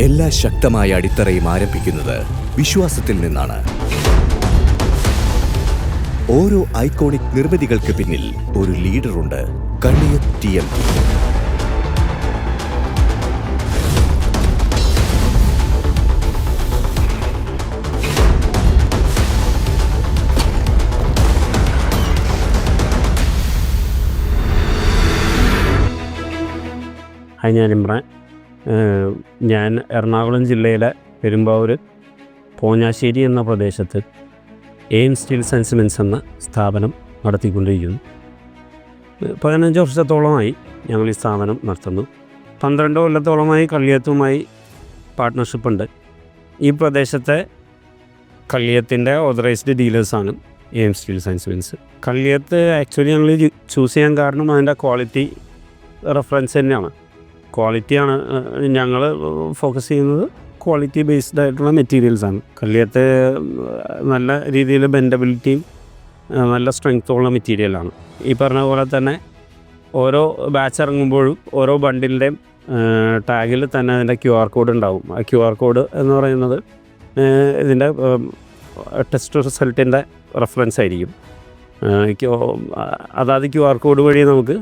എല്ലാ ശക്തമായ അടിത്തറയും ആരംഭിക്കുന്നത് വിശ്വാസത്തിൽ നിന്നാണ്. ഓരോ ഐക്കോണിക് നിർമ്മിതികൾക്ക് പിന്നിൽ ഒരു ലീഡറുണ്ട് കള്ളിയത്ത് ടി എം. ഹായ് ഞാൻ ഇമ്രാൻ. ഞാൻ എറണാകുളം ജില്ലയിലെ പെരുമ്പാവൂർ പോഞ്ഞാശ്ശേരി എന്ന പ്രദേശത്ത് എയിം സ്റ്റീൽസ് ആൻഡ് എന്ന സ്ഥാപനം നടത്തിക്കൊണ്ടിരിക്കുന്നു. പതിനഞ്ച് വർഷത്തോളമായി ഞങ്ങൾ ഈ സ്ഥാപനം നടത്തുന്നു. പന്ത്രണ്ട് കൊല്ലത്തോളമായി കള്ളിയത്തുമായി പാർട്ട്ണർഷിപ്പ് ഉണ്ട്. ഈ പ്രദേശത്തെ കള്ളിയത്തിന്റെ authorised ഡീലേഴ്സാണ് Aim Steels and Cements Kalliyath actually ഞങ്ങൾ ചൂസ് ചെയ്യാൻ കാരണം അതിന്റെ ക്വാളിറ്റി റെഫറൻസ് തന്നെയാണ്. ക്വാളിറ്റിയാണ് ഞങ്ങൾ ഫോക്കസ് ചെയ്യുന്നത് ക്വാളിറ്റി ബേസ്ഡ് ആയിട്ടുള്ള മെറ്റീരിയൽസാണ് കല്ലിയത്തെ നല്ല രീതിയിൽ ബെൻഡബിലിറ്റിയും നല്ല സ്ട്രെങ്ത്തുള്ള മെറ്റീരിയലാണ് ഈ പറഞ്ഞ പോലെ തന്നെ ഓരോ ബാച്ച് ഇറങ്ങുമ്പോഴും ഓരോ ബണ്ടിന്റെയും ടാഗിൽ തന്നെ അതിന്റെ ക്യു ആർ കോഡ് ഉണ്ടാവും. ആ ക്യു ആർ കോഡ് എന്ന് പറയുന്നത് ഇതിന്റെ ടെസ്റ്റ് റിസൾട്ടിന്റെ റെഫറൻസ് ആയിരിക്കും. അതാത് ക്യു ആർ കോഡ് വഴി നമുക്ക്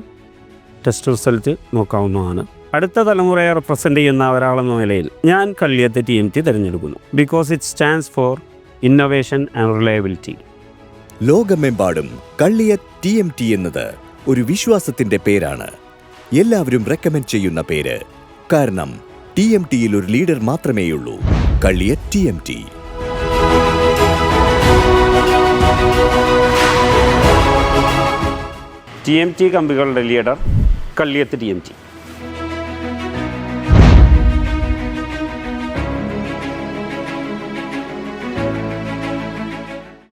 ടെസ്റ്റ് റിസൾട്ട് നോക്കാവുന്നതാണ്. അടുത്ത തലമുറയെ റെപ്രസെന്റ് ചെയ്യുന്ന ഒരാളെന്ന നിലയിൽ ഞാൻ കല്യത്ത് ടി എം ടി തിരഞ്ഞെടുക്കുന്നു. Because it stands for innovation and reliability ലോകമെമ്പാടും കള്ളിയത്ത് ടി എം ടി എന്നത് ഒരു വിശ്വാസത്തിന്റെ പേരാണ്. എല്ലാവരും റെക്കമെൻഡ് ചെയ്യുന്ന പേര്. കാരണം ടി എം ടിയിൽ ഒരു ലീഡർ മാത്രമേയുള്ളൂ. Kalliyath T M T T M T കമ്പികളുടെ leader Kalliyath T M T